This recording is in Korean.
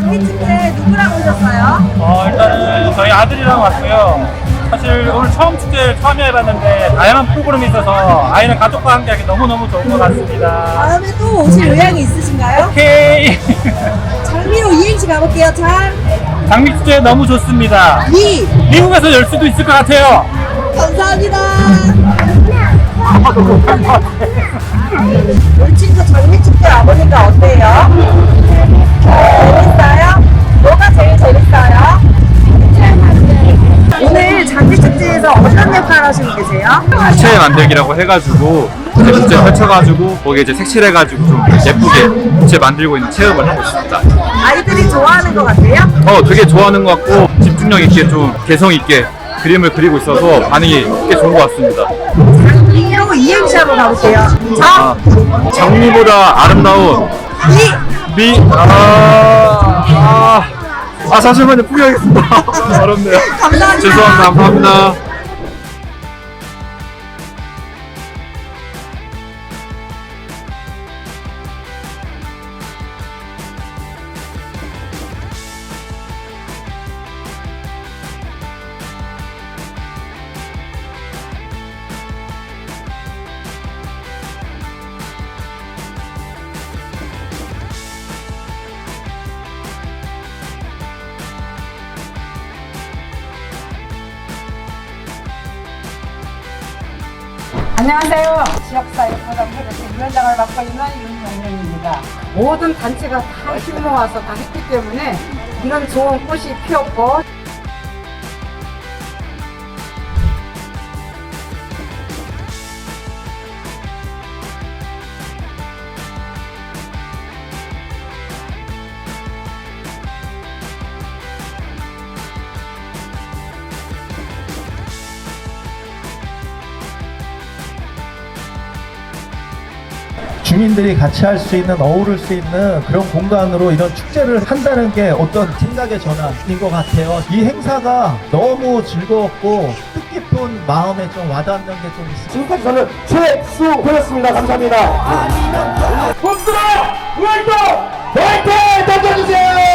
장미축제 누구랑 오셨어요? 어, 일단은 저희 아들이랑 왔고요. 사실 오늘 처음 축제를 참여해봤는데 다양한 프로그램이 있어서 아이는 가족과 함께하기 너무너무 좋은 것 같습니다. 다음에 또 오실 의향이 있으신가요? 오케이! 장미로 이행시 가볼게요. 장, 장미 축제 너무 좋습니다. 미. 미국에서 열 수도 있을 것 같아요. 감사합니다. 친구 장미축제 와보니까 어때요? 계세요? 부채 만들기라고 해가지고 이제 펼쳐가지고 거기에 이제 색칠해가지고 좀 예쁘게 부채 만들고 있는 체험을 하고 있습니다. 아이들이 좋아하는 것 같아요? 어 되게 좋아하는 것 같고 집중력 있게 좀 개성 있게 그림을 그리고 있어서 반응이 꽤 좋은 것 같습니다. 장미로 이행시 한번 가볼게요. 장, 아, 장미보다 아름다운 미. 미 아, 아, 아 잠시만요 포기하겠습니다. 어렵네요. 감사합니다. 죄송합니다. 감사합니다. 안녕하세요. 지역사회보장회의소 위원장을 맡고 있는 윤영영입니다. 모든 단체가 다 힘을 모아서 다 했기 때문에 이런 좋은 꽃이 피었고 주민들이 같이 할 수 있는 어우를 수 있는 그런 공간으로 이런 축제를 한다는 게 어떤 생각의 전환인 것 같아요. 이 행사가 너무 즐거웠고 뜻깊은 마음에 좀 와닿는 게 좀 있어요. 지금까지 저는 최수호였습니다. 감사합니다. 몸들아, 월도 화이팅! 던져주세요!